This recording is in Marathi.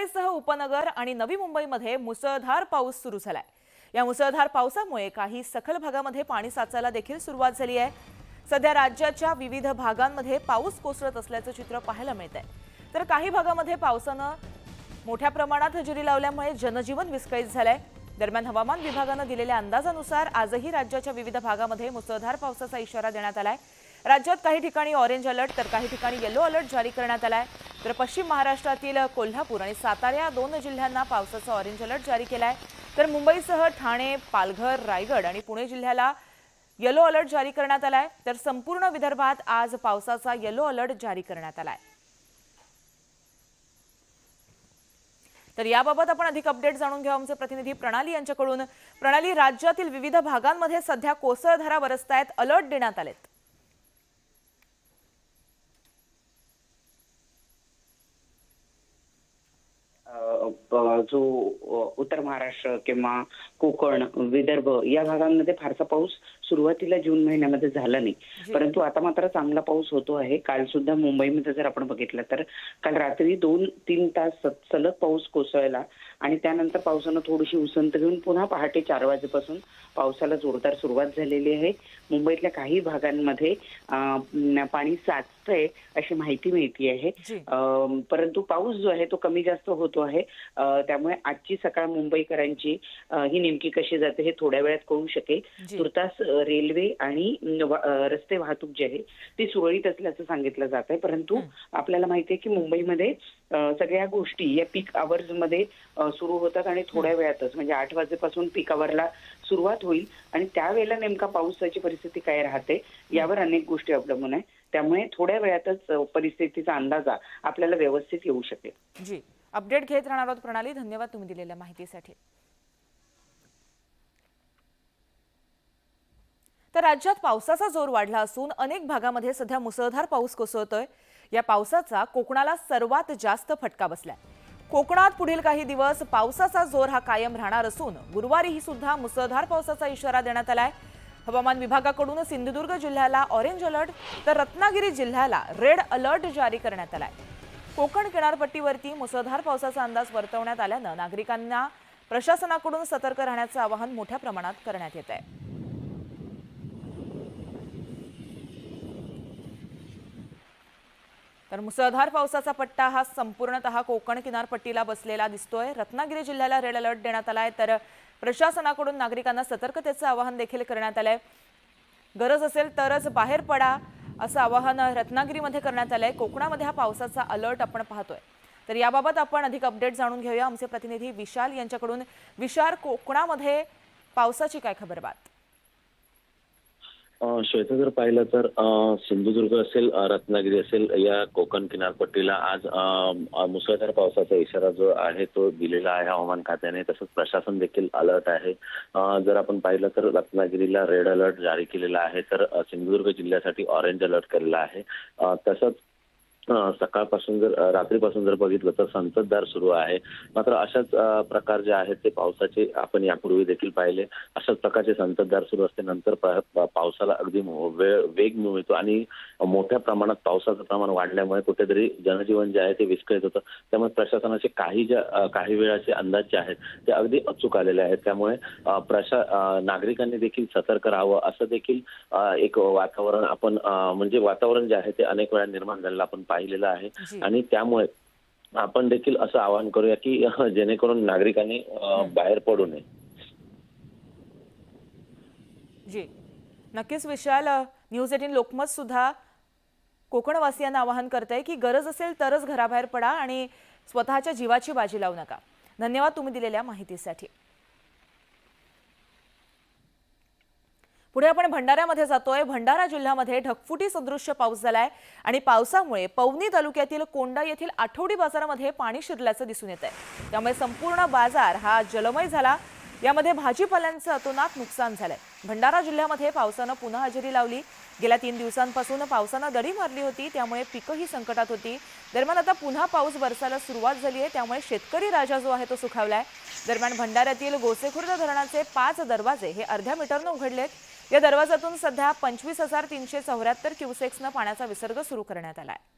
मुंबईसह उपनगर आणि नवी मुंबईमध्ये मुसळधार पाऊस सुरू झालाय. या मुसळधार पावसामुळे काही सखल भागामध्ये पाणी साचायला देखील सुरुवात झाली आहे. सध्या राज्याच्या विविध भागांमध्ये पाऊस कोसळत असल्याचं चित्र पाहायला मिळत आहे तर काही भागामध्ये पावसानं मोठ्या प्रमाणात हजेरी लावल्यामुळे जनजीवन विस्कळीत झालंय. दरम्यान हवामान विभागानं दिलेल्या अंदाजानुसार आजही राज्याच्या विविध भागामध्ये मुसळधार पावसाचा इशारा देण्यात आलाय. राज्यात काही ठिकाणी ऑरेंज अलर्ट तर काही ठिकाणी येलो अलर्ट जारी करण्यात आला आहे तर पश्चिम महाराष्ट्रातील कोल्हापूर आणि सातारा या दोन जिल्ह्यांना पावसाचा ऑरेंज अलर्ट जारी केला आहे तर मुंबईसह ठाणे पालघर रायगड आणि पुणे जिल्ह्याला येलो अलर्ट जारी करण्यात आला आहे तर संपूर्ण विदर्भात आज पावसाचा येलो अलर्ट जारी करण्यात आला आहे तर याबाबत आपण अधिक अपडेट जाणून घेऊ आमचे प्रतिनिधी प्रणाली यांच्याकडून. प्रणाली राज्यातील विविध भागांमध्ये सध्या कोसळधारा बरसतायत अलर्ट देण्यात आलेत. Paulo. जो उत्तर महाराष्ट्र किंवा कोकण विदर्भ या भागांमध्ये फारसा पाऊस सुरुवातीला जून महिन्यामध्ये झाला नाही. परंतु आता मात्र चांगला पाऊस होतो आहे. काल सुद्धा मुंबईमध्ये जर आपण बघितलं तर काल रात्री दोन तीन तास सलग पाऊस कोसळला आणि त्यानंतर पावसानं थोडीशी उसंत घेऊन पुन्हा पहाटे चार वाजेपासून पावसाला जोरदार सुरुवात झालेली आहे. मुंबईतल्या काही भागांमध्ये पाणी साचतंय अशी माहिती मिळती आहे परंतु पाऊस जो आहे तो कमी जास्त होतो आहे. त्यामुळे आजची सकाळ मुंबईकरांची ही नेमकी कशी जाते हे थोड्या वेळात कळू शकेल. तुर्तास रेल्वे आणि रस्ते वाहतूक जी आहे ती सुरळीत असल्याचं सांगितलं जात आहे. परंतु आपल्याला माहिती आहे की मुंबईमध्ये सगळ्या गोष्टी या पीक आवर्समध्ये सुरू होतात आणि थोड्या वेळातच म्हणजे आठ वाजेपासून पीक आवरला सुरुवात होईल. आणि त्यावेळेला नेमका पावसाची परिस्थिती काय राहते यावर अनेक गोष्टी अवलंबून आहे. त्यामुळे थोड्या वेळातच परिस्थितीचा अंदाजा आपल्याला व्यवस्थित येऊ शकेल. जी. अपडेट घेत राहणार आहोत प्रणाली. धन्यवाद तुम्ही दिलेल्या माहितीसाठी. तर राज्यात पावसाचा जोर वाढला असून अनेक भागामध्ये सध्या मुसळधार पाऊस कोसळतोय. या पावसाचा कोकणाला सर्वात जास्त फटका बसलाय. कोकणात पुढील काही दिवस पावसाचा जोर हा कायम राहणार असून गुरुवारीही सुद्धा मुसळधार पावसाचा इशारा देण्यात आलाय. हवामान विभागाकडून सिंधुदुर्ग जिल्ह्याला ऑरेंज अलर्ट तर रत्नागिरी जिल्ह्याला रेड अलर्ट जारी करण्यात आलाय. कोकण किनारपट्टीवरती मुसळधार पावसाचा अंदाज वर्तवण्यात आल्यानं नागरिकांना प्रशासनाकडून सतर्क राहण्याचं आवाहन मोठ्या प्रमाणात करण्यात येत आहे तर मुसळधार पावसाचा पट्टा हा संपूर्णतः कोकण किनारपट्टीला बसलेला दिसतोय. रत्नागिरी जिल्ह्याला रेड अलर्ट देण्यात आहे तर प्रशासनाकडून नागरिकांना सतर्कतेचं आवाहन देखील करण्यात आलंय. गरज असेल तरच बाहेर पडा. असं आवाहन रत्नागिरीमध्ये करण्यात आलंय. कोकणामध्ये हा पावसाचा अलर्ट आपण पाहतोय. तर याबाबत आपण अधिक अपडेट जाणून घेऊया. आमचे प्रतिनिधी विशाल यांच्याकडून. विशाल कोकणामध्ये पावसाची काय खबरबात? श्वेता जर पाहिलं तर सिंधुदुर्ग असेल रत्नागिरी असेल या कोकण किनारपट्टीला आज मुसळधार पावसाचा इशारा जो आहे तो दिलेला आहे हवामान खात्याने. तसंच प्रशासन देखील अलर्ट आहे. जर आपण पाहिलं तर रत्नागिरीला रेड अलर्ट जारी केलेला आहे. तर सिंधुदुर्ग जिल्ह्यासाठी ऑरेंज अलर्ट केलेला आहे. तसंच सकाळपासून जर रात्रीपासून जर बघितलं तर संततधार सुरू आहे. मात्र अशाच प्रकार जे आहेत ते पावसाचे आपण यापूर्वी देखील पाहिले. अशाच प्रकारचे संततधार सुरू असते. नंतर पावसाला अगदी वेग मिळतो आणि मोठ्या प्रमाणात पावसाचं प्रमाण वाढल्यामुळे कुठेतरी जनजीवन जे आहे ते विस्कळीत होतं. त्यामुळे प्रशासनाचे काही ज्या काही वेळाचे अंदाज जे आहेत ते अगदी अचूक आलेले आहेत. त्यामुळे प्रशा नागरिकांनी देखील सतर्क राहावं. असं देखील एक वातावरण आपण म्हणजे वातावरण जे आहे ते अनेक वेळा निर्माण झालेलं आपण पाहिलेलं आहे. आणि त्यामुळे आपण देखील असं आवाहन करूया की जेणेकरून नागरिकांनी बाहेर पडू नये. जी. नक्कीच विशाल न्यूज एटीन लोकमत सुद्धा कोकणवासियांना आवाहन करते की गरज असेल तरच घराबाहेर पडा आणि स्वतःच्या जीवाची बाजी लावू नका. धन्यवाद तुम्ही दिलेल्या माहितीसाठी. पुढे आपण भंडाऱ्यामध्ये जातोय. भंडारा जिल्ह्यामध्ये ढगफुटी सदृश्य पाऊस झालाय आणि पावसामुळे पवनी तालुक्यातील कोंडा येथील आठवडी बाजारामध्ये पाणी शिरल्याचं दिसून येत आहे त्यामुळे संपूर्ण बाजार हा जलमय झाला. यामध्ये भाजीपाल्यांचं अतोनात नुकसान झालंय. भंडारा जिल्ह्यामध्ये पावसानं पुन्हा हजेरी लावली. गेल्या तीन दिवसांपासून पावसानं दडी मारली होती. त्यामुळे पिकंही संकटात होती. दरम्यान आता पुन्हा पाऊस बरसायला सुरुवात झाली आहे त्यामुळे शेतकरी राजा जो आहे तो सुखावलाय. दरम्यान भंडाऱ्यातील गोसेखुर्द धरणाचे पाच दरवाजे हे अर्ध्या मीटरनं उघडलेत. या दरवाजातून सध्या पंचवीस हजार तीनशे चौऱ्याहत्तर क्युसेक्सनं पाण्याचा विसर्ग सुरू करण्यात आला आहे